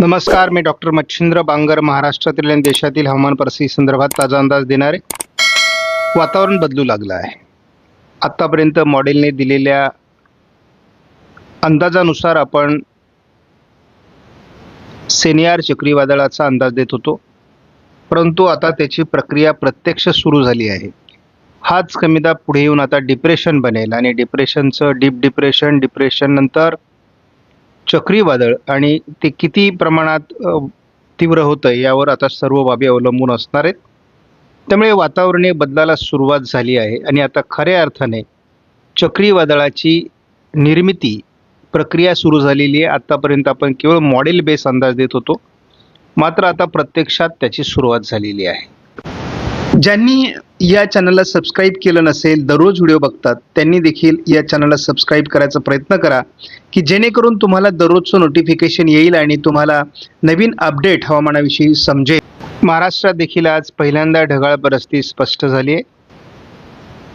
नमस्कार मी डॉक्टर मच्छिंद्र बांगर महाराष्ट्रातील आणि देशातील हवामान परिस्थिती संदर्भात ताजा अंदाज देणारे वातावरण बदलू लागलं आहे. आत्तापर्यंत मॉडेलने दिलेल्या अंदाजानुसार आपण सेनियार चक्रीवादळाचा अंदाज देत होतो. परंतु आता त्याची प्रक्रिया प्रत्यक्ष सुरू झाली आहे. हाच कमीदा पुढे येऊन आता डिप्रेशन बनेल आणि डिप्रेशनचं डीप डिप्रेशन डिप्रेशननंतर चक्रीवादळ आणि ते किती प्रमाणात तीव्र होतं यावर आता सर्व बाबी अवलंबून असणार आहेत. त्यामुळे वातावरणीय बदलाला सुरुवात झाली आहे आणि आता खऱ्या अर्थाने चक्रीवादळाची निर्मिती प्रक्रिया सुरू झालेली आहे. आत्तापर्यंत आपण केवळ मॉडेल बेस अंदाज देत होतो. मात्र आता प्रत्यक्षात त्याची सुरुवात झालेली आहे. ज्यांनी या चॅनलला सबस्क्राईब केलं नसेल दररोज व्हिडिओ बघतात त्यांनी देखील या चॅनलला सबस्क्राईब करायचा प्रयत्न करा की जेणेकरून तुम्हाला दररोजचं नोटिफिकेशन येईल आणि तुम्हाला नवीन अपडेट हवामानाविषयी समजेल. महाराष्ट्रात देखील आज पहिल्यांदा ढगाळ परिस्थिती स्पष्ट झाली आहे.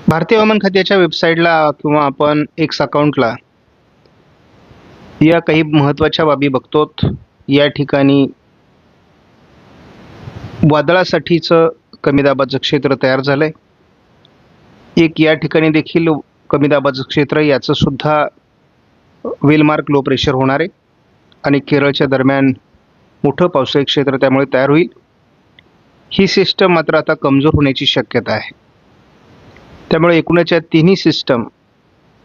भारतीय हवामान खात्याच्या वेबसाईटला किंवा आपण एक्स अकाउंटला या काही महत्त्वाच्या बाबी बघतो या ठिकाणी वादळासाठीचं कमी दाबाचं क्षेत्र तयार झालं आहे एक या ठिकाणी देखील कमी दाबाचं क्षेत्र याचं सुद्धा वेलमार्क लो प्रेशर होणार आहे. आणि केरळच्या दरम्यान मोठं पावसाळी क्षेत्र त्यामुळे तयार होईल. ही सिस्टम मात्र आता कमजोर होण्याची शक्यता आहे. त्यामुळे एकूणच या तिन्ही सिस्टम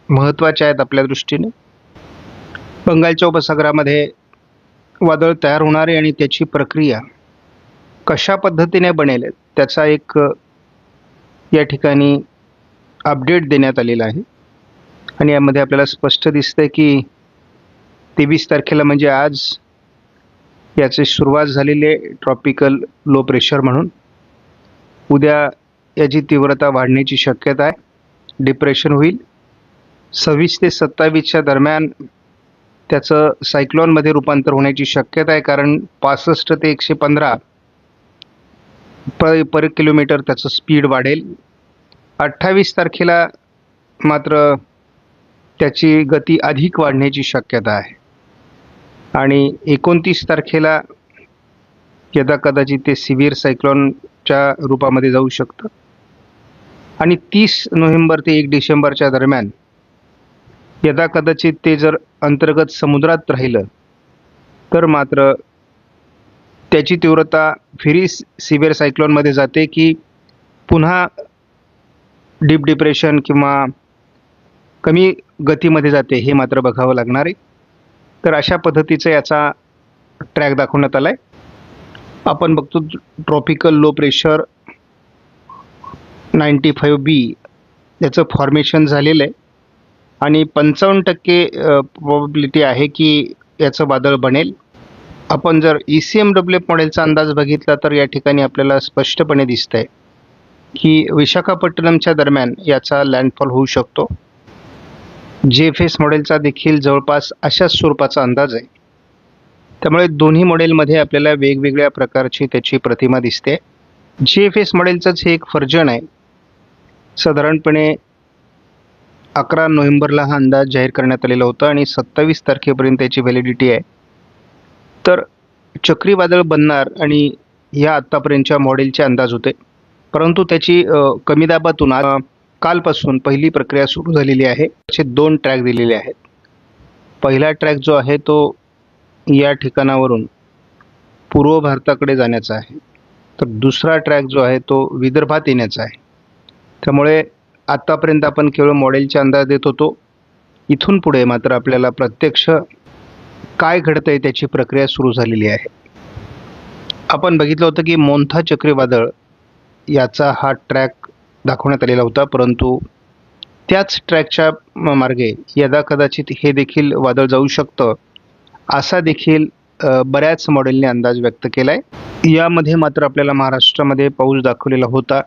महत्त्वाच्या आहेत आपल्या दृष्टीने. बंगालच्या उपसागरामध्ये वादळ तयार होणार आहे आणि त्याची प्रक्रिया कशा पद्धतीने बनेल त्याचा एक या ठिकाणी अपडेट देण्यात आलेला आहे. आणि यामध्ये आपल्याला स्पष्ट दिसतंय की तेवीस तारखेला म्हणजे आज याची सुरुवात झालेली आहे ट्रॉपिकल लो प्रेशर म्हणून. उद्या याची तीव्रता वाढण्याची शक्यता आहे. डिप्रेशन होईल. सव्वीस ते सत्तावीसच्या दरम्यान त्याचं सायक्लॉनमध्ये रूपांतर होण्याची शक्यता आहे कारण पासष्ट ते एकशे पंधरा पर पर किलोमीटर त्याचं स्पीड वाढेल. अठ्ठावीस तारखेला मात्र त्याची गती अधिक वाढण्याची शक्यता आहे. आणि एकोणतीस तारखेला यदा कदाचित ते सिव्हिअर सायक्लॉनच्या रूपामध्ये जाऊ शकतं. आणि तीस नोव्हेंबर ते एक डिसेंबरच्या दरम्यान यदा कदाचित ते जर अंतर्गत समुद्रात राहिलं तर मात्र त्याची तीव्रता फिरी सिव्हिअर सायक्लॉनमध्ये जाते की पुन्हा डीप डिप्रेशन किंवा कमी गतीमध्ये जाते हे मात्र बघावं लागणार आहे. तर अशा पद्धतीचा याचा ट्रॅक दाखवण्यात आला आहे आपण बघतो tropical low pressure ninety five B याचं फॉर्मेशन झालेलं आहे. आणि पंचावन्न टक्के प्रॉबिलिटी आहे की याचं वादळ बनेल. आपण जर ई सी एम डब्ल्यू मॉडेलचा अंदाज बघितला तर या ठिकाणी आपल्याला स्पष्टपणे दिसत आहे की विशाखापट्टणमच्या दरम्यान याचा लँडफॉल होऊ शकतो. जे एफ एस मॉडेलचा देखील जवळपास अशाच स्वरूपाचा अंदाज आहे. त्यामुळे दोन्ही मॉडेलमध्ये आपल्याला वेगवेगळ्या प्रकारची त्याची प्रतिमा दिसते. जे एफ एस मॉडेलचंच हे एक फर्जन आहे. साधारणपणे अकरा नोव्हेंबरला हा अंदाज जाहीर करण्यात आलेला होता आणि सत्तावीस तारखेपर्यंत त्याची व्हॅलिडिटी आहे. तर चक्रीवादळ बनणार आणि या आत्तापर्यंतच्या मॉडेलचे अंदाज होते. परंतु त्याची कमी दाबातून कालपासून पहिली प्रक्रिया सुरू झालेली आहे. असे दोन ट्रॅक दिलेले आहेत. पहिला ट्रॅक जो आहे तो या ठिकाणावरून पूर्व भारताकडे जाण्याचा आहे. तर दुसरा ट्रॅक जो आहे तो विदर्भात येण्याचा आहे. त्यामुळे आत्तापर्यंत आपण केवळ मॉडेलचे अंदाज देत होतो. इथून पुढे मात्र आपल्याला प्रत्यक्ष काय घडतं आहे त्याची प्रक्रिया सुरू झालेली आहे. आपण बघितलं होतं की मोंथा चक्रीवादळ याचा हा ट्रॅक दाखवण्यात आलेला होता परंतु त्याच ट्रॅकच्या म- मार्गे यदा कदाचित हे देखील वादळ जाऊ शकतं असा देखील बऱ्याच मॉडेलने अंदाज व्यक्त केला आहे यामध्ये मात्र आपल्याला महाराष्ट्रामध्ये पाऊस दाखवलेला होता.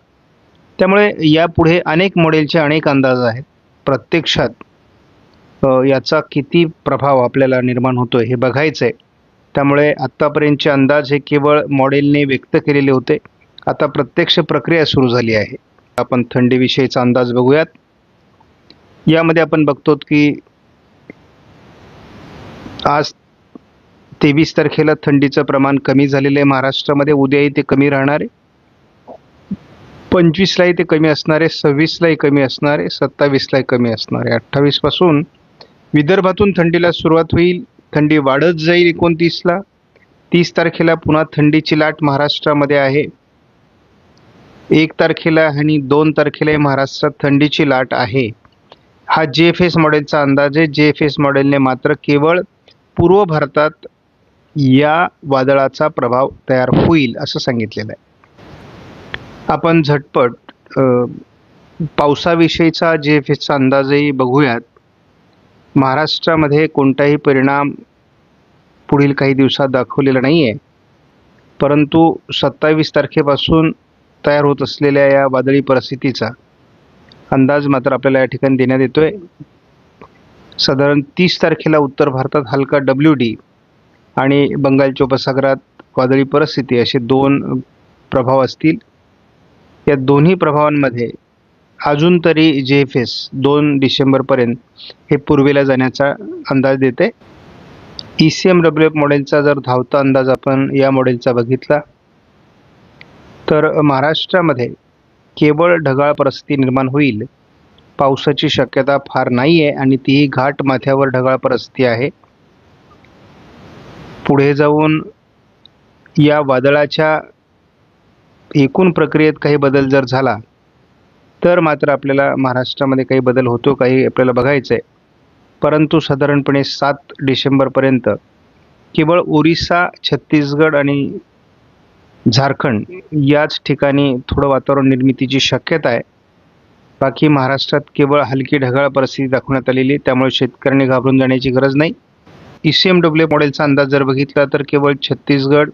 त्यामुळे यापुढे अनेक मॉडेलचे अनेक अंदाज आहेत. प्रत्यक्षात याचा किती प्रभाव आपल्याला निर्माण होतो हे बघायचं आहे त्यामुळे आत्तापर्यंतचे अंदाज हे केवळ मॉडेलने व्यक्त केलेले होते. आता प्रत्यक्ष प्रक्रिया सुरू झाली आहे. आपण थंडीविषयीचा अंदाज बघूयात. यामध्ये आपण बघतो की आज तेवीस तारखेला थंडीचं प्रमाण कमी झालेलं आहे. महाराष्ट्रामध्ये उद्याही ते कमी राहणार आहे. पंचवीसलाही ते कमी असणार आहे. सव्वीसलाही कमी असणार आहे. सत्तावीसलाही कमी असणार आहे. अठ्ठावीसपासून विदर्भातून थंडीला सुरुवात होईल. थंडी वाढत जाईल एकोणतीसला. तीस तारखेला पुन्हा थंडीची लाट महाराष्ट्रामध्ये आहे. एक तारखेला आणि दोन तारखेला महाराष्ट्रात थंडीची लाट आहे. हा जे एफ एस मॉडेलचा अंदाज आहे. जे एफ एस मॉडेलने मात्र केवळ पूर्व भारतात या वादळाचा प्रभाव तयार होईल असं सांगितलेलं आहे. आपण झटपट पावसाविषयीचा जे एफ एसचा अंदाजही बघूयात. महाराष्ट्रामध्ये कोणताही परिणाम पुढील काही दिवसात दाखवलेला नाही आहे परंतु सत्तावीस तारखेपासून तयार होत असलेल्या या वादळी परिस्थितीचा अंदाज मात्र आपल्याला या ठिकाणी देण्यात येतो आहे साधारण तीस तारखेला उत्तर भारतात हलका डब्ल्यू डी आणि बंगालच्या उपसागरात वादळी परिस्थिती असे दोन प्रभाव असतील. या दोन्ही प्रभावांमध्ये अजून तरी जे एफ एस दोन डिसेंबरपर्यंत हे पूर्वेला जाण्याचा अंदाज देते. E C M W F मॉडेलचा जर धावता अंदाज आपण या मॉडेलचा बघितला तर महाराष्ट्रामध्ये केवळ ढगाळ परिस्थिती निर्माण होईल पावसाची शक्यता फार नाही आहे आणि तीही घाट माथ्यावर ढगाळ परिस्थिती आहे. पुढे जाऊन या वादळाच्या एकूण प्रक्रियेत काही बदल जर झाला तर मात्र आपल्याला महाराष्ट्रामध्ये काही बदल होतो काही आपल्याला बघायचं आहे परंतु साधारणपणे सात डिसेंबरपर्यंत केवळ ओरिसा छत्तीसगड आणि झारखंड याच ठिकाणी थोडं वातावरण निर्मितीची शक्यता आहे. बाकी महाराष्ट्रात केवळ हलकी ढगाळ परिस्थिती दाखवण्यात आलेली आहे त्यामुळे शेतकऱ्यांनी घाबरून जाण्याची गरज नाही. ई सी एम डब्ल्यू मॉडेलचा अंदाज जर बघितला तर केवळ छत्तीसगड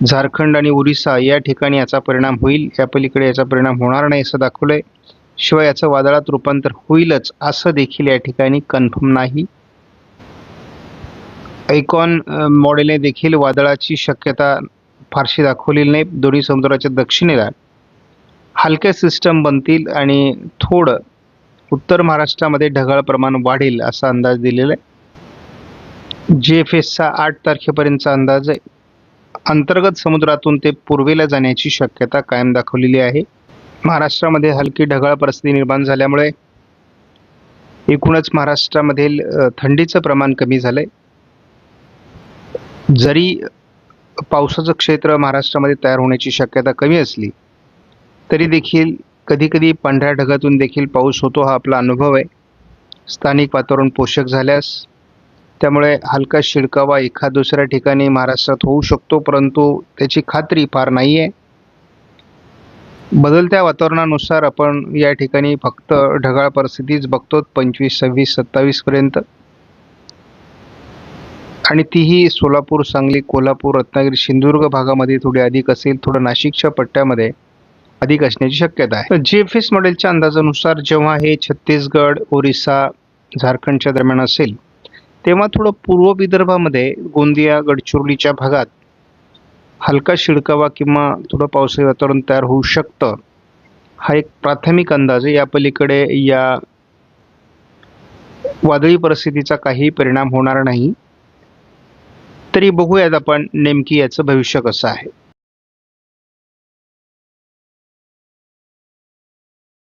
झारखंड आणि ओरिसा या ठिकाणी याचा परिणाम होईल या पलीकडे याचा परिणाम होणार नाही असं दाखवलंय. शिवाय याचं वादळात रूपांतर होईलच असं देखील या ठिकाणी कन्फर्म नाही. ऐकॉन मॉडेलने देखील वादळाची शक्यता फारशी दाखवलेली नाही. दोन्ही समुद्राच्या दक्षिणेला हलक्या सिस्टम बनतील आणि थोडं उत्तर महाराष्ट्रामध्ये ढगाळ प्रमाण वाढेल असा अंदाज दिलेला आहे. जे एफ एसचा आठ तारखेपर्यंतचा अंदाज आहे. अंतर्गत समुद्रातून ते पूर्वेला जाण्याची शक्यता कायम दाखवलेली आहे. महाराष्ट्रामध्ये हलकी ढगाळ परिस्थिती निर्माण झाल्यामुळे एकूणच महाराष्ट्रामधील थंडीचं प्रमाण कमी झालं आहे जरी पावसाचं क्षेत्र महाराष्ट्रामध्ये तयार होण्याची शक्यता कमी असली तरी देखील कधीकधी पांढऱ्या ढगातून देखील पाऊस होतो हा आपला अनुभव आहे. स्थानिक वातावरण पोषक झाल्यास त्यामुळे हलका शिडकावा एखाद दुसऱ्या ठिकाणी महाराष्ट्रात होऊ शकतो परंतु त्याची खात्री फार नाही आहे बदलत्या वातावरणानुसार आपण या ठिकाणी फक्त ढगाळ परिस्थितीच बघतो पंचवीस सव्वीस सत्तावीसपर्यंत आणि तीही सोलापूर सांगली कोल्हापूर रत्नागिरी सिंधुदुर्ग भागामध्ये थोडी अधिक असेल थोडं नाशिकच्या पट्ट्यामध्ये अधिक असण्याची शक्यता आहे. जी एफ एस मॉडेलच्या अंदाजानुसार जेव्हा हे छत्तीसगड ओरिसा झारखंडच्या दरम्यान असेल तेव्हा थोडं पूर्व विदर्भामध्ये गोंदिया गडचिरोलीच्या भागात हलका शिडकावा किंवा थोडं पावसाळी वातावरण तयार होऊ शकतं. हा एक प्राथमिक अंदाज आहे. या पलीकडे या वादळी परिस्थितीचा काही परिणाम होणार नाही. तरी बघूयात आपण नेमकी याचं भविष्य कसं आहे.